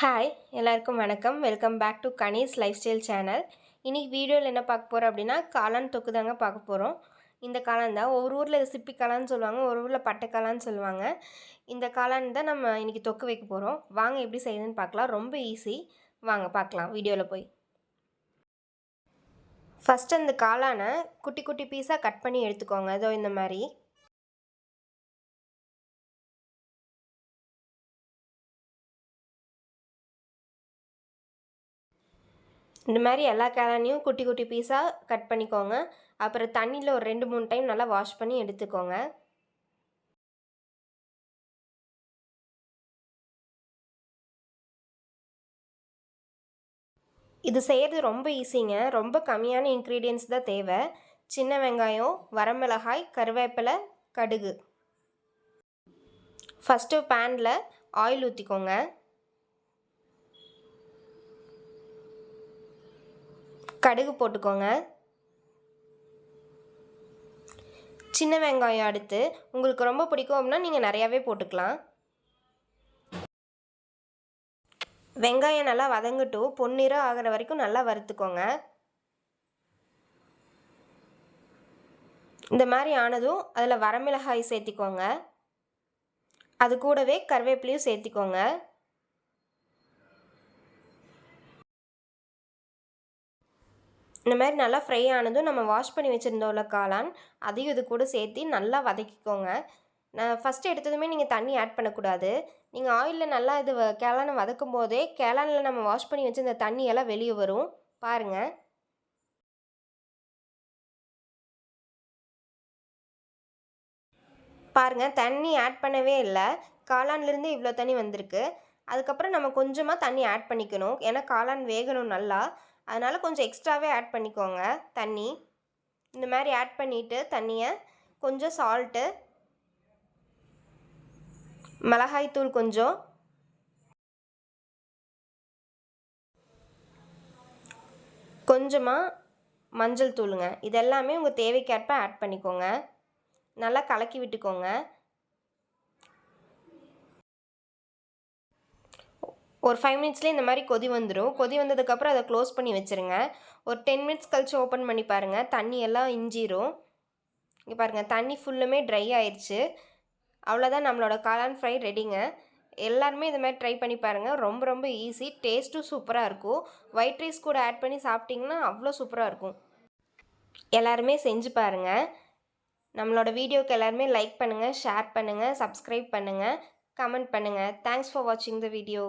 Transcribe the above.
Hi எல்லாருக்கும் வணக்கம். Welcome back to கனீஸ் லைஃப் ஸ்டைல் சேனல் இன்றைக்கி வீடியோவில் என்ன பார்க்க போகிறோம் அப்படின்னா காளான் தொக்கு தாங்க பார்க்க போகிறோம் இந்த காளான் தான். ஒவ்வொரு ஊரில் இது சிப்பி காளான்னு சொல்லுவாங்க ஒரு ஊரில் பட்டை காளான்னு சொல்லுவாங்க. இந்த காளான் தான் நம்ம இன்றைக்கி தொக்கு வைக்க போகிறோம் வாங்க எப்படி செய்யுதுன்னு பார்க்கலாம். ரொம்ப ஈஸி வாங்க பார்க்கலாம். வீடியோவில் போய். ஃபஸ்ட்டு அந்த காளானை குட்டி குட்டி பீஸாக கட் பண்ணி எடுத்துக்கோங்க. இதோ இந்த மாதிரி. இந்த மாதிரி எல்லா கேரனையும் குட்டி குட்டி பீஸாக கட் பண்ணிக்கோங்க. அப்புறம் தண்ணியில் ஒரு ரெண்டு மூணு டைம் நல்லா வாஷ் பண்ணி எடுத்துக்கோங்க. இது செய்கிறது ரொம்ப ஈஸிங்க. ரொம்ப கம்மியான இன்க்ரீடியன்ஸ் தான் தேவை. சின்ன வெங்காயம் வரமிளகாய் கருவேப்பிலை கடுகு. ஃபஸ்ட்டு பேனில் ஆயில் ஊற்றிக்கோங்க கடுகு போட்டுக்கோங்க. சின்ன வெங்காயம் அடுத்து உங்களுக்கு ரொம்ப பிடிக்கும் அப்படின்னா நீங்கள் நிறையாவே போட்டுக்கலாம். வெங்காயம் நல்லா வதங்கட்டும். பொன்னிறம் ஆகிற வரைக்கும் நல்லா வறுத்துக்கோங்க. இந்த மாதிரி ஆனதும் அதில் வரமிளகாய் சேர்த்திக்கோங்க. அது கூடவே கருவேப்பிலையும் சேர்த்திக்கோங்க. இந்த மாதிரி நல்லா ஃப்ரை ஆனதும் நம்ம வாஷ் பண்ணி வச்சுருந்தோம்ல காளான் அதையும் இது கூட சேர்த்து நல்லா வதக்கிக்கோங்க. நான் ஃபஸ்ட்டு எடுத்ததுமே நீங்கள் தண்ணி ஆட் பண்ணக்கூடாது. நீங்கள் ஆயிலில் நல்லா இது கேளானை வதக்கும் போதே கேளானில் நம்ம வாஷ் பண்ணி வச்சுருந்த தண்ணியெல்லாம் வெளியே வரும். பாருங்கள் பாருங்கள் தண்ணி ஆட் பண்ணவே இல்லை. காளான்லேருந்து இவ்வளோ தண்ணி வந்திருக்கு. அதுக்கப்புறம் நம்ம கொஞ்சமாக தண்ணி ஆட் பண்ணிக்கணும். ஏன்னா காளான் வேகணும் நல்லா. அதனால் கொஞ்சம் எக்ஸ்ட்ராவே ஆட் பண்ணிக்கோங்க. தண்ணி. இந்த மாதிரி ஆட் பண்ணிவிட்டு தண்ணியை கொஞ்சம் சால்ட்டு மிளகாய்த்தூள் கொஞ்சம் கொஞ்சமாக மஞ்சள் தூளுங்க. இதெல்லாமே உங்கள் தேவைக்கேற்ப ஆட் பண்ணிக்கோங்க. நல்லா கலக்கி விட்டுக்கோங்க. ஒரு ஃபைவ் மினிட்ஸ்லேயே இந்த மாதிரி கொதி வந்துடும் கொதி வந்ததுக்கப்புறம் அதை க்ளோஸ் பண்ணி வச்சுருங்க. ஒரு டென் மினிட்ஸ் கழித்து ஓப்பன் பண்ணி பாருங்கள் தண்ணி எல்லாம் இஞ்சிரும். இங்கே பாருங்கள் தண்ணி ஃபுல்லுமே ட்ரை ஆயிடுச்சு அவ்வளோதான் நம்மளோட காளான் ஃப்ரை ரெடிங்க எல்லாருமே இது மாதிரி ட்ரை பண்ணி பாருங்கள் ரொம்ப ரொம்ப ஈஸி டேஸ்ட்டும் சூப்பராக இருக்கும். ஒயிட் ரைஸ் கூட ஆட் பண்ணி சாப்பிட்டிங்கன்னா அவ்வளோ சூப்பராக இருக்கும். எல்லாருமே செஞ்சு பாருங்கள் நம்மளோட வீடியோக்கு எல்லாருமே லைக் பண்ணுங்கள் ஷேர் பண்ணுங்கள் சப்ஸ்கிரைப் பண்ணுங்கள் கமெண்ட் பண்ணுங்கள் தேங்க்ஸ் ஃபார் வாட்சிங் த வீடியோ